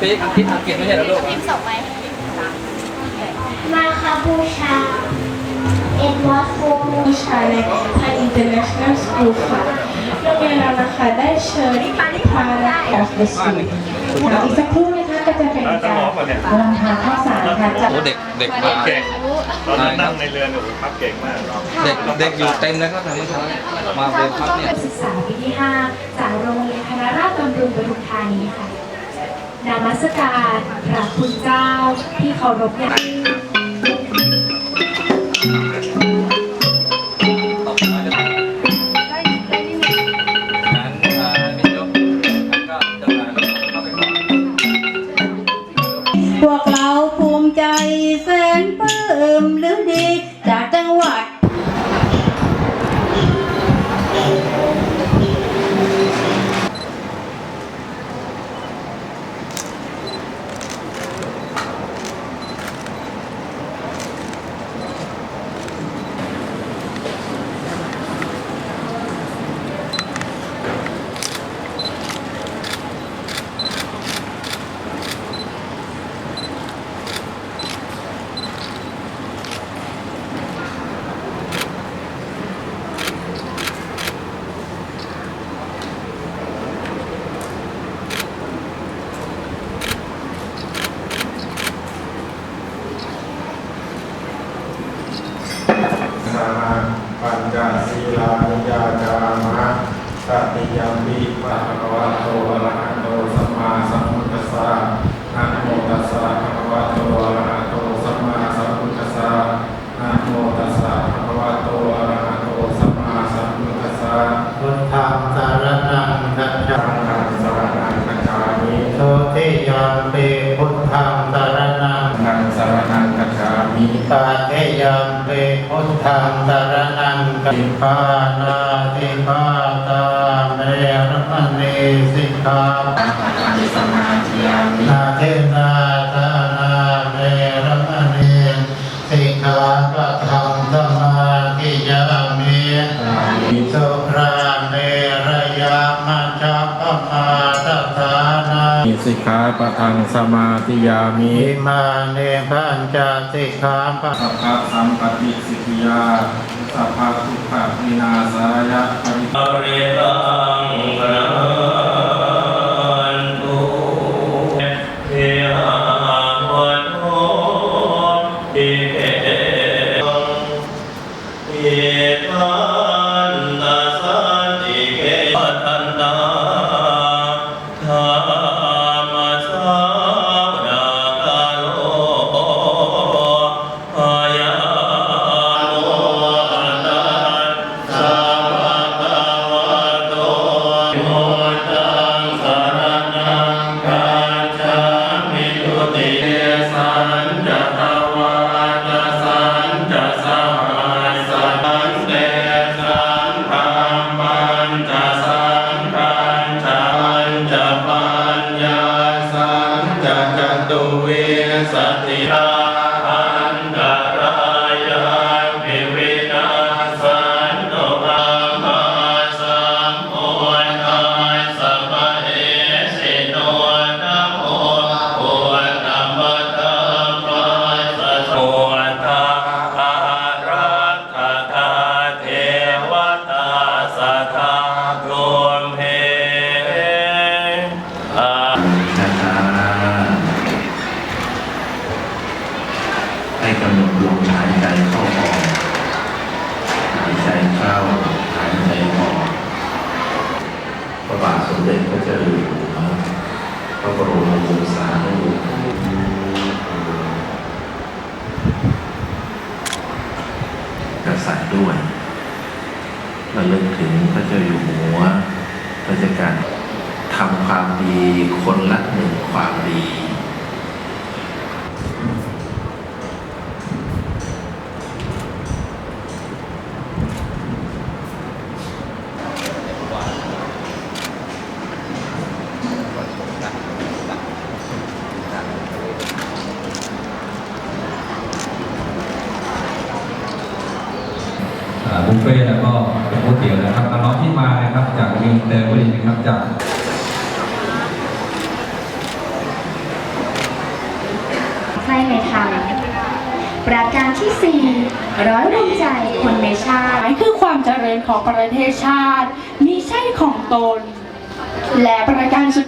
ปีอังกฤษอังกฤษไม่ใช่เหรอลูกพิมพ์ส่งไปมาคาบูชา It was for บูชาในไทย International School ค่ะโรงเรียนเรานะคะได้เชิญพานะ of the school ค่ะอีกสักครู่นะคะก็จะเป็นการลำทานข้าวสารค่ะจากโอ้เด็กเด็กมาเก่งตอนนั้นนั่งในเรือเนี่ยโอ้โหพับเก่งมาก เด็กเด็กอยู่เต็มเลยครับแต่เมื่อเช้ามาเรียนพักเนี่ยศึกษาปีที่ 5 จากโรงเรียนคณะราษฎรบำรุงปทุมธานีค่ะ นามัสการพระคุณเจ้าที่เคารพอย่างยิ่งตกมาจะได้งั้นอ่ามิโยกงั้นก็จะมาเข้าไปก่อนพวกเราภูมิใจแสนปลื้มหรือดี จากจังหวัด สมา ปัญจศีลานิยาจามะตติยมปิภะคะวะโตอะระหะโตสัมมาสัมพุทธัสสะนะโมตัสสะภะคะวะโตอะระหะโตสัมมาสัมพุทธัสสะนะโมตัสสะภะคะวะโตอะระหะโตสัมมาสัมพุทธัสสะพุทธังสารนังคัจฉาสังฆังสรณังคัจฉามิโสติยมปิพุทธัง ตาเทยัมปิพุทธังสารนังกัปปานาติปาตาเมรมณีสิกขานาเทนาตานาเมรมณีสิกขาปะทังสมาธิยามิสุ สิกขาปะทังสมาธิยามิอิมาเนพันจสิกขาปะสัพพะสัมปติสิทธิยาสัพพะทุกขวินาศายะปริอริตังพระตุเทหา วสติรา ให้กำหนดลมหายใจเข้าออก หายใจเข้า หายใจออก พระบาทสมเด็จพระเจ้าอยู่หัวพระบรมวงศานุวงศ์กษัตริย์ด้วยระลึกถึงพระเจ้าอยู่หัวราชการทำความดีคนละหนึ่งความดี บุฟเฟ่ต์แล้วก็เป็นก๋วยเตี๋ยวนะครับน้องๆที่มานะครับ จากวิงเตอร์บรินะครับจากรมประการที่สี่ร้อยรวมใจคนในชาติคือความเจริญของประเทศชาติมิใช่ของตน และประการสุด